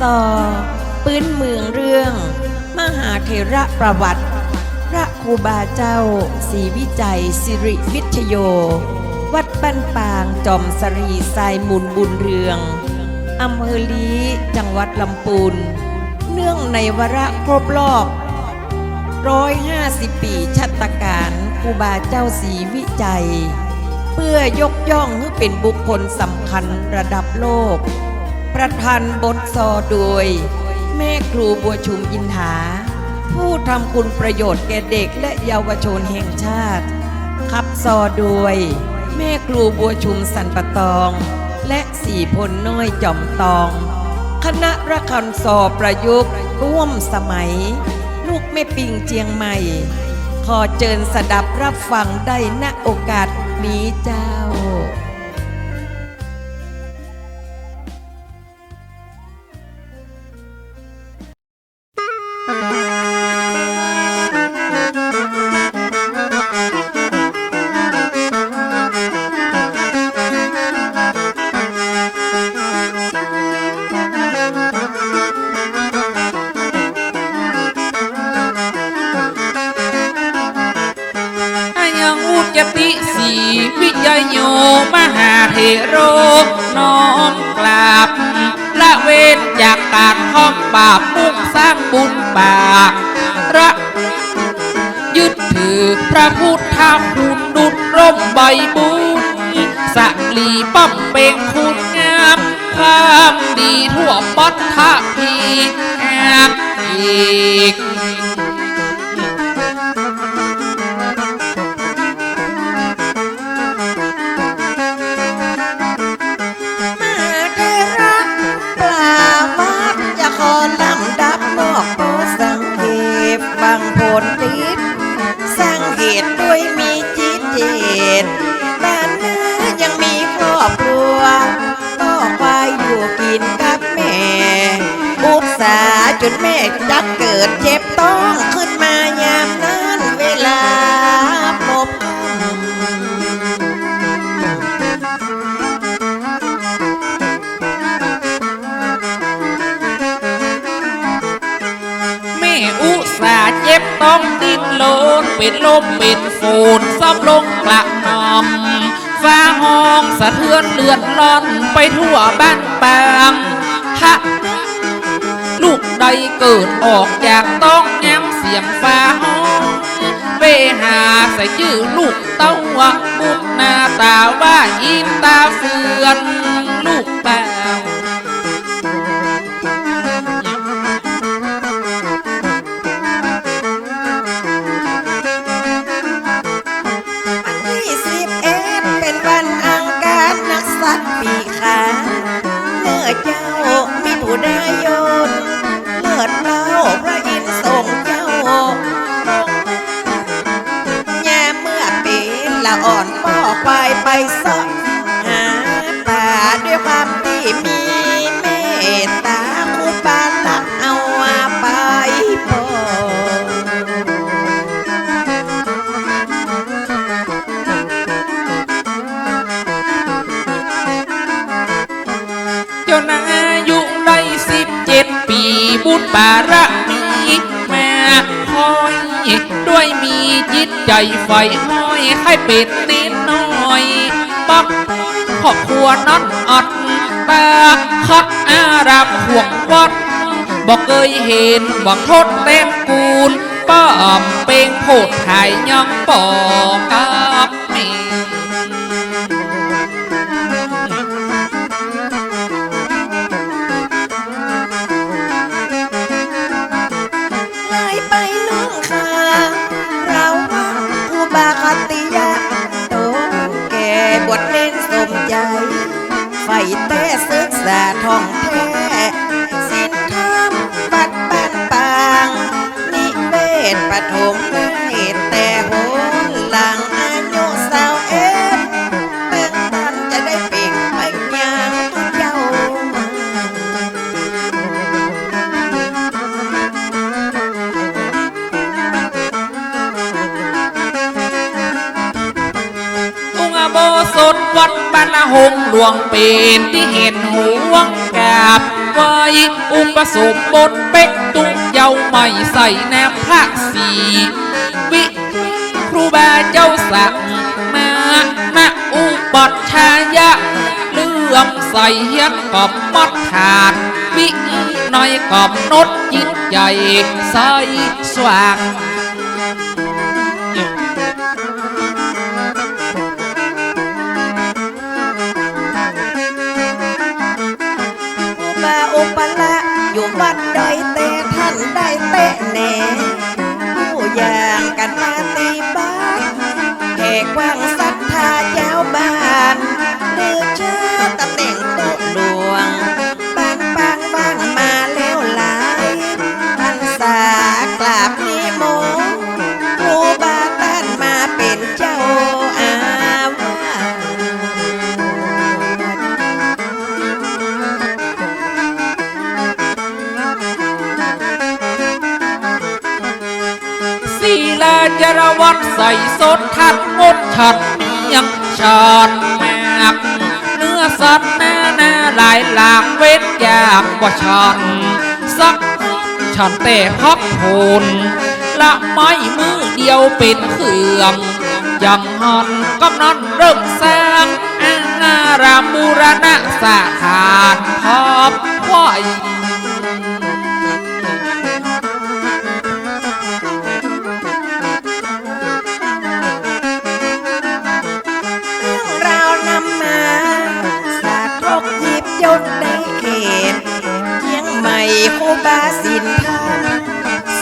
ซอ ปื้นเมืองเรื่อง มหาเทระประวัติ พระครูบาเจ้าศรีวิจัยสิริวิทโย วัดบ้านปางจอมสรีทรายมุนบุญเรืองอำเภอลีจังหวัดลำพูน เนื่องในวาระครบรอบร้อยห้าสิบปีชัตการครูบาเจ้าศรีวิจัย เพื่อยกย่องให้เป็นบุคคลสำคัญระดับโลก ประธานธ์บทซอโดย แม่ครูบัวชุมอินทาผู้ทำคุณประโยชน์แก่เด็กและเยาวชนแห่งชาติ ขับซอโดย แม่ครูบัวชุมสันปะตอง และสี่พลน้อยจอมตอง คณะระคันสอประยุกต์ร่วมสมัย ลูกแม่ปิงเจียงใหม่ ขอเจิญสดับรับฟังได้ณโอกาสนี้เจ้า ติสีวิยโยมหาเทโรน้อมกราบละเว้นจากการท่องบาปมุ่งสร้างบุญบาระยึดถือพระพุทธคุณดุจร่มใบบุญสะลีป้อมเป่งคุณงามความดีทั่วปัทภีแอบอีก จนแม่จักเกิดเจ็บต้องขึ้นมายามนั้นเวลาพบแม่อุสาเจ็บต้องดิ้นโลนเป็นลมเป็นฝนซ่อมลงกระหนำฟ้าห้องสะเทือนเลือดร้อนไปทั่วบ้านปาง เกิดออกจากต้องแอมเสียงฟ้าห้องเวหาใส่ชื่อลูกเต้าบุกหน้าตาว่าอินตาเฟือนลูกเต้า สอบหาป่าด้วยความที่มีเมตตาคู่ปานละเอาไปพอจนอายุได้สิบเจ็ดปีบุญบารมีแม่คอยด้วยมีจิตใจไฟห้อยให้เป็ดนิด ปักครอบครัวน็อตอดตาคัดอารับห่วงวัดบอกเคยเห็นหวังโทษเต้นกูลป้อมเป่งโพดหายยังปอก หงหลวงเป็นที่เห็นหวงกับไว้อุปสมบทเป็กตุ้งเยาใหม่ใส่แนมพระสีวิครูบาเจ้าสั่งมาณอุปัชฌายะเลื่อมใส่เฮียนกอบมัดขาดวิน่อยกอบนดจิตใหญ่ใส่สว่าง อยู่วัดใดแต่ท่านได้เตะแหน่ ใส่สดทัดงดฉัดเมียงชอนแมกเนื้อสัตว์หน้าหน้าหลายหลากเวทยากกว่าฉันสักฉันแต่พักโผนละไม้มือเดียวเป็นเครื่องยังหันกำนันเริ่มสร้างอารามบูรณะสถานพอบไหว บาสินทา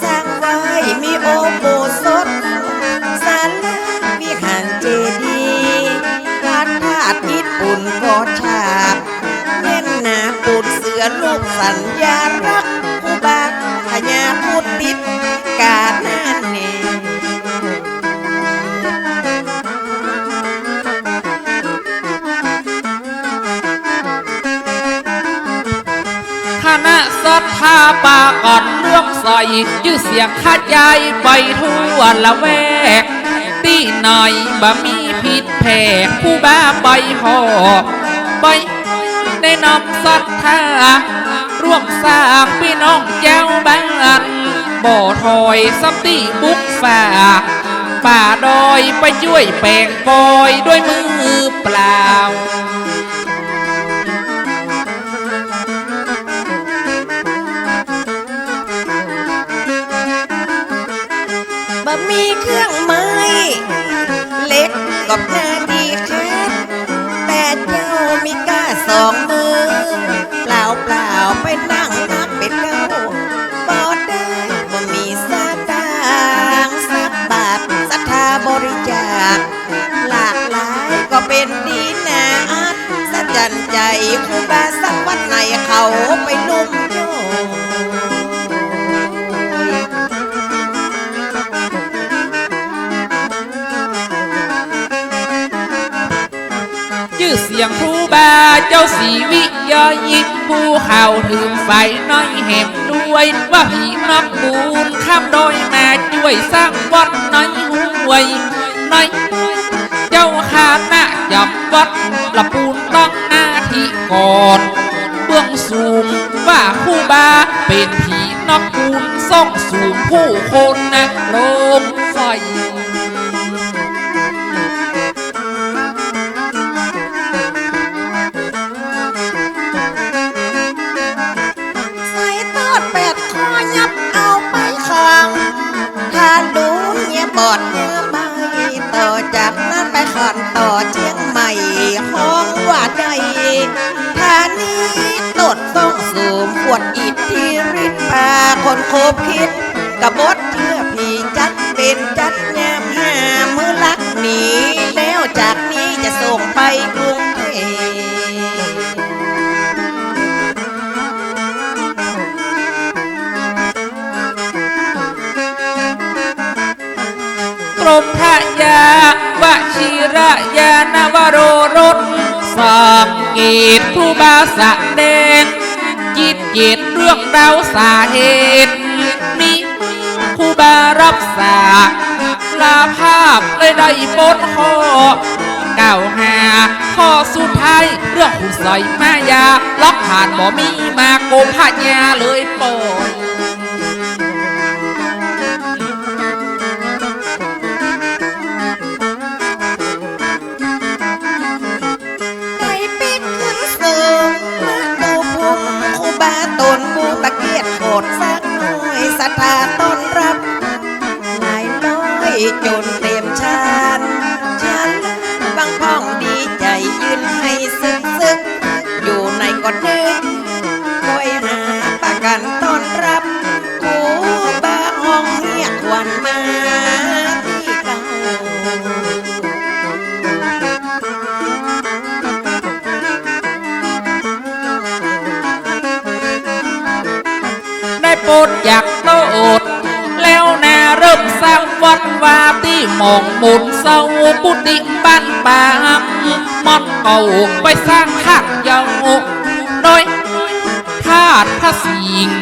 สร้างไว้มีโอโบสถสารลามีหางเจดีย์วัดธาตุญี่ปุ่นก็ฉาบเน้นหนาปูดเสือลูกสัญญารักคูบาขยาพุดติด องใส่ยื้อเสียงขจายไปทั่วละแวกตีหน่อยบ่มีผิดแผกผู้บ้าใบหอกใบได้นำศรัทธาร่วมสร้างพี่น้องเจ้าบ้านบ่อถอยสัติบุกฝาป่าดอยไปช่วยแปลงปอยด้วยมือเป ใจครูบาสักวัดไหนเขาไปลุ่มโยชื่อเสียงครูบาเจ้าสีวิยอยิงผู้เข่าถึงไฟน้อยแหมด้วยว่าผีนักบูนข้ามโดอยมาช่วยสร้างวัดน้อยห่วยน้อยเจ้าคาหน้ายับวัดละปูนต้องหน้า ที่ก่อนเบื้องสูงว่าครูบาเป็นผีนักบูนส่องสูงผู้คนนะลงไฟใส่ตอดแปดคอยับเอาไปข้างถ้าดูเงียบอดเนื้อ ทธิฤทธิ์พาคนโคบคิดกบฏเชื่อผีจัดเป็นจัดยามหามือลักหนีแล้วจากนี้จะส่งไปกรุงเทพกรมทยาวชิระยานวโรรสสังเกตครูบาสะแด เจตเรื่องราวสาเหตุมีครูบารับสาลาภาพเลยได้ปนข้อเก่าวหาข้อสุดท้ายเรื่องขุนใส่มายาล็อกผ่านบ่มีมาโกงพญาเลยปล่อย จนเต็มชานฉันบางพ้องดีใจยืนให้ซึกซึกอยู่ในกอดนึกคอยหาประกัน มองหมุนเศร้าปุติบ้านปางมอดเก่าไปสร้างหาดยาวโดยธาตุพระสิงห์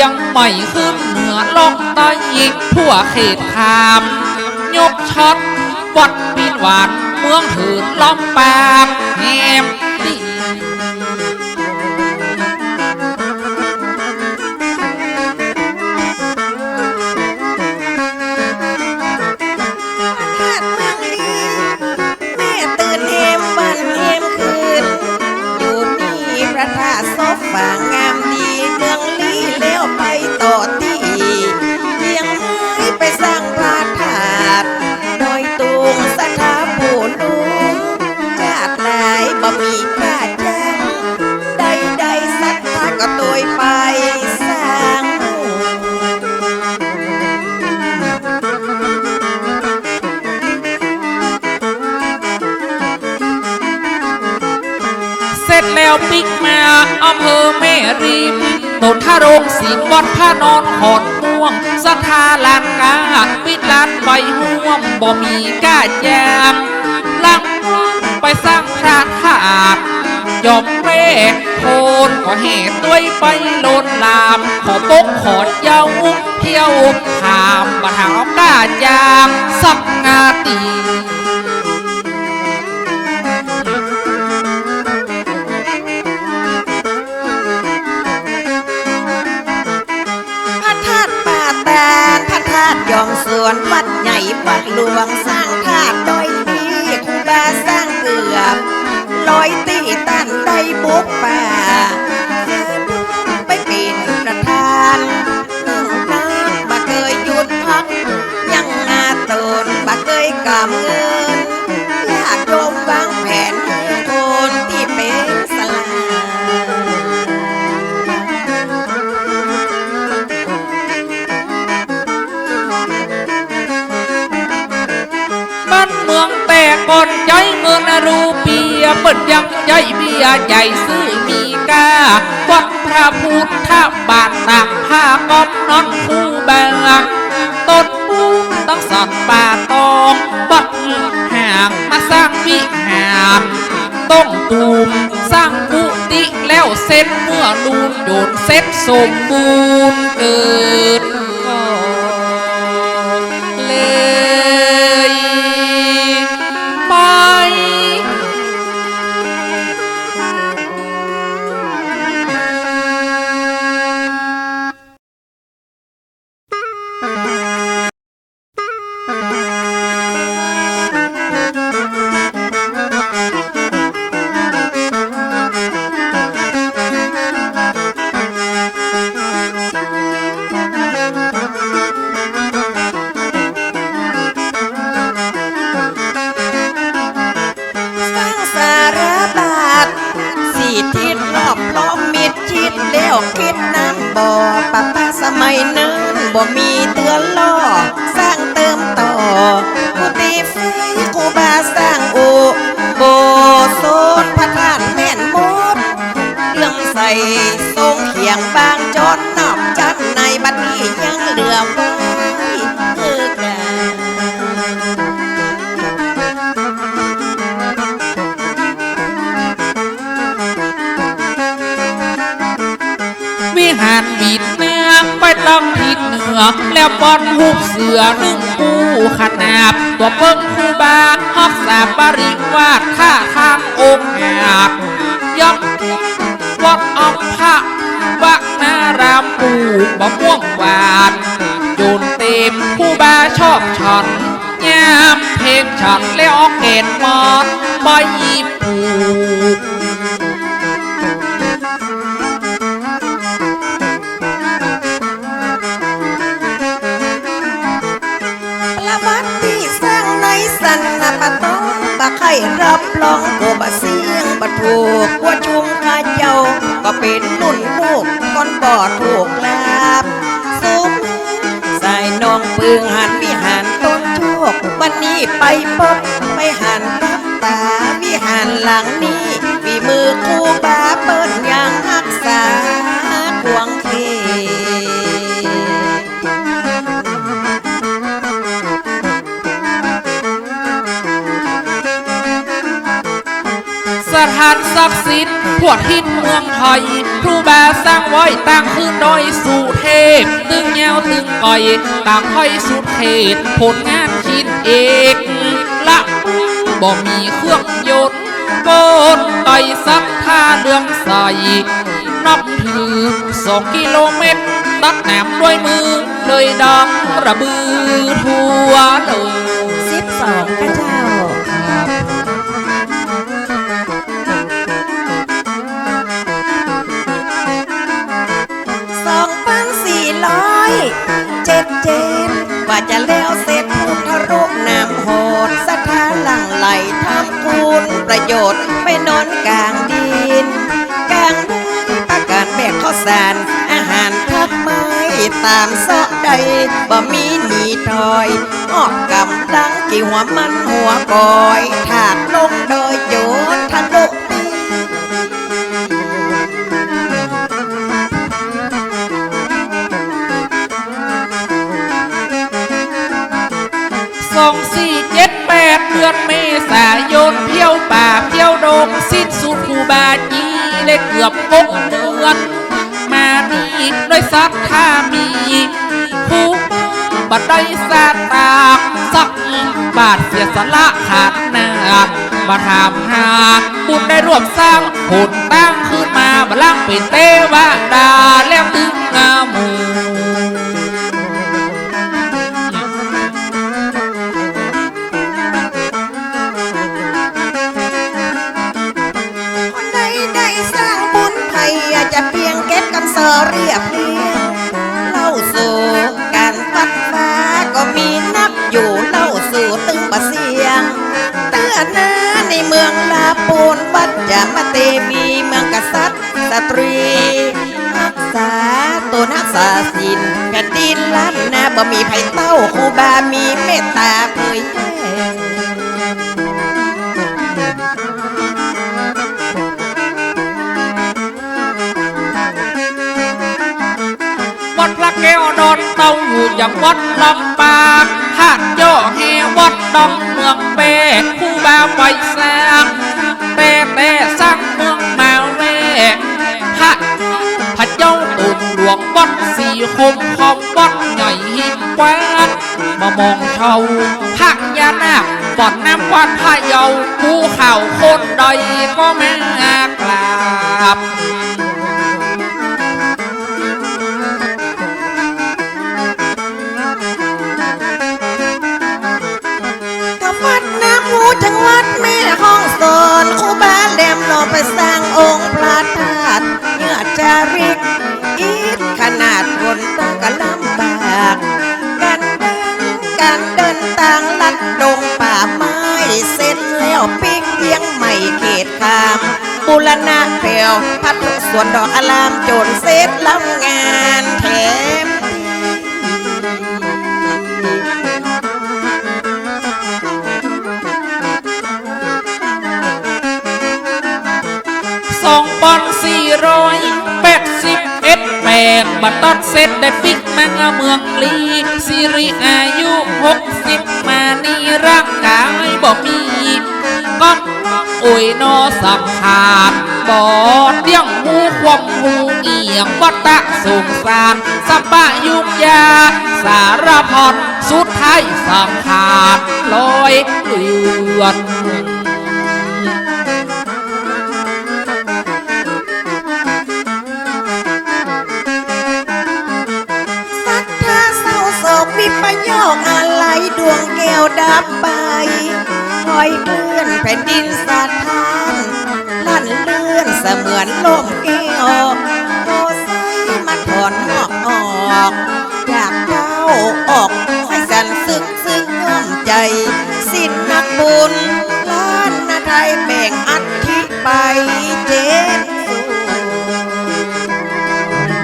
ยังไม่ขึ้นเหนือลงใต้อีกทั่วเขตคามยกช็อตวัดปีนหวานเมืองถืนล้อมปากแหม จแล้วปิกมาอำเภอแม่ริมตนท่าโรงศีลวัดพระนอนขอนม่วงสถาลานกาปิดลานใบห่วมบ่มีก้ายางลังไปสร้างพระธาตุยอมเร่โคนก็เหตุด้วยไปโลนลาม ขอปกขอเย้าเที่ยวถามมาถามก้ายางสักงาตี ระธาตุยองสวนวัดใหญ่วัดหลวงสร้าง ยังใจเบียใหญ่ซื้อมีกาวัดพระพุทธบาทตากผ้ากอมนอนคู่แบงต้นปูตั้งสัตว์ป่าตองบัดห่างมาสร้างวิหารต้องตูมสร้างกุฏิแล้วเส้นเมื่อลูนโยนเซ็ตสมบูรณ์เกิด นั้นบ่มีเตือนล่อ สร้างเติมต่อกุฏิไฟครูบาสร้างอุโบสถพระธาตุแม่นมดเรื่องใส่ทรงเขียงบางจนนอบจัดในบัดนี้ยังเหลือไว้คือกันวิหารบิด อ แล้วปอนหูเสือนึ่งกูขนาบ ตัวเพิ่งคู่บาฮอกสาบริวาดท่าทางองค์อาบยอมวัดอมพระวักนารามปูบ่ม่วงหวานจูนเต็มผู้บาชอบฉันยามเพลงฉันแล้วออกเกตมอดบอยหยิบ รับรองโกบาเสียงบะถูกว่าชุมข้าเจ้า ก็เป็นนุ่นพูกก้อนบ่อถูกลาบสุมใส่น้องปืงหันวิหารต้นโชควันนี้ไปพบไปหันตับตาวิหารหลัง ศักดิ์สิทธิ์พวทิศเมืองไทยครูบาสร้างไว้ตั้งขึ้นโดยสู่เทพ ตึงแงวตึงก่อยต่างห้อยสุดเขตผลงานคิดเอกละบ่มีเครื่องยนต์โกนต่อยซักท่าเรื่องใสนับถือสองกิโลเมตรตัดแหนมด้วยมือเลยดังระบือทั่วเลยสิบสองข้าเจ้า แล้วเสร็จพุทธรูปนามโหดสถานหลังไหลทำคุณประโยชน์ไปนอนกลางดินกลางดินประการแบกข้าวสาร อาหารทักไม้ตามเสาะใดบ่มีหนีถอยออกกำลังกี่หัวมันหัวก่อยถากลงโดยโยนทะลุ ษายนเที่ยวป่าเที่ยวดงสิ้นสุดคูบาจีได้เกือบหกเดือน มานี่ด้วยซักท่ามีคูบัดได้สาตากสักบาทเสียสละขาดหนามาถามหาบุญได้รวบสร้างผลตั้งขึ้นมาบลังเป็นเทวดาแล้วตึงงามู ตรีรักษาตัวนักษาสินแผ่นดินล้านนาบ่มีไผ่เต้าครูบามีเมตตาเผยแผ่วัดพระแก้วดอนเต้าอยู่อย่างวัดลำปางหาดย่อแหวัดดองเมืองเปผู้บาไปสงแต่แต่สร้าง คมคอมวัดใหญ่หินแควนมามองเชาพักยานาคบ่อนน้ำวัดพระเยาภูเขาคนใดก็แม่กราบ สวนดอกอลามโจรเสร็จลำงานแถมสองปอนสี่ร้อยแปดสิบเอ็ดแปดบัตรตัดเสร็จได้ปิกมังเมืองลีสิริอายุหกสิบมานี่ร่างกายบ่มีก็โอ้ยนอสังขารบอดเดี่ยง วมหูเอียงวัตะสุขสารสปะยุกยา สารพดสุดท้ายสังขาดลอยเลือดมีประโยคอะไรดวงแก้วดับไปคอยเคลื่อนแผ่นดินสะท้านลั่นเลื่อนเสมือนลมแก ยวโอไซมาถอนหอกออกจากเจ้าออกให้สันสึกซึ้งเงื่อมใจ สิ้นนักบุญล้านนาไทยแบ่งอัฐิไปเจ็ดส่วน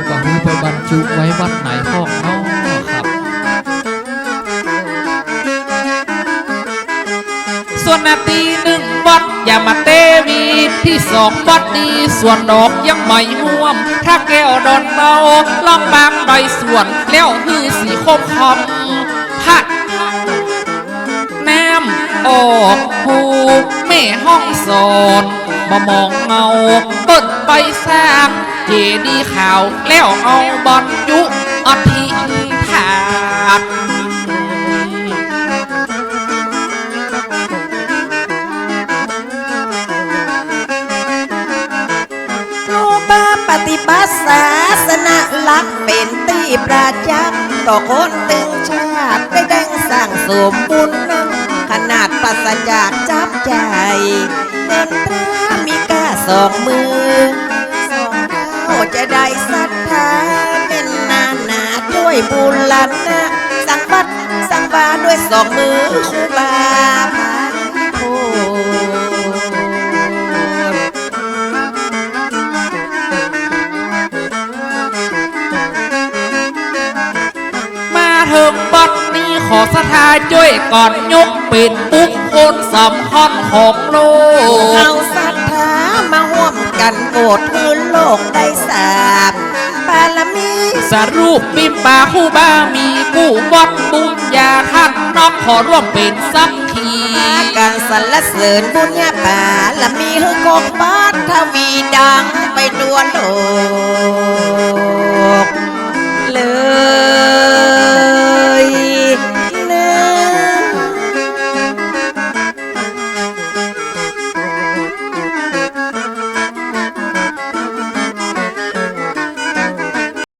ก็คือไปบรรจุไว้วัดไหนห้องนอกครับ ส่วนนาทีหนึ่งวัดอย่ามาเตวี ที่สองวัดดีส่วนดอกยังไม่ห่วม ถ้าแก้วดอนเบาลองบางใบส่วน แล้วฮือสีคมคำพัดแนมออกหูแม่ห้องสอนมามองเงาต้นไปสร้างเจดีขาวแล้วเอาบอลยุอธิ ศาสนาลักเป็นตีประจักษ์ต่อคนตึงชาติได้แดงสร้างสมบุญนั้นขนาดปัสจากจับใจเงินตรามีก้าสองมือสองเท้าจะได้ศรัทธาเป็นนานาด้วยบุญลันนะสังวัดสังวาด้วยสองมือครูบาพา สถาช่วยก่อนยกเป็นบุคคลสำคัญของโลกเอาศรัทธามาร่วมกันโปรดพื้นโลกได้สาบบารมีสรุปบิมปาคู่บ้ามีกู้วัดบุญญาท่านน้องขอร่วมเป็นสักขีการสรรเสริญบุญญาบารมีให้กองบาททวีดังไปทั่วโลก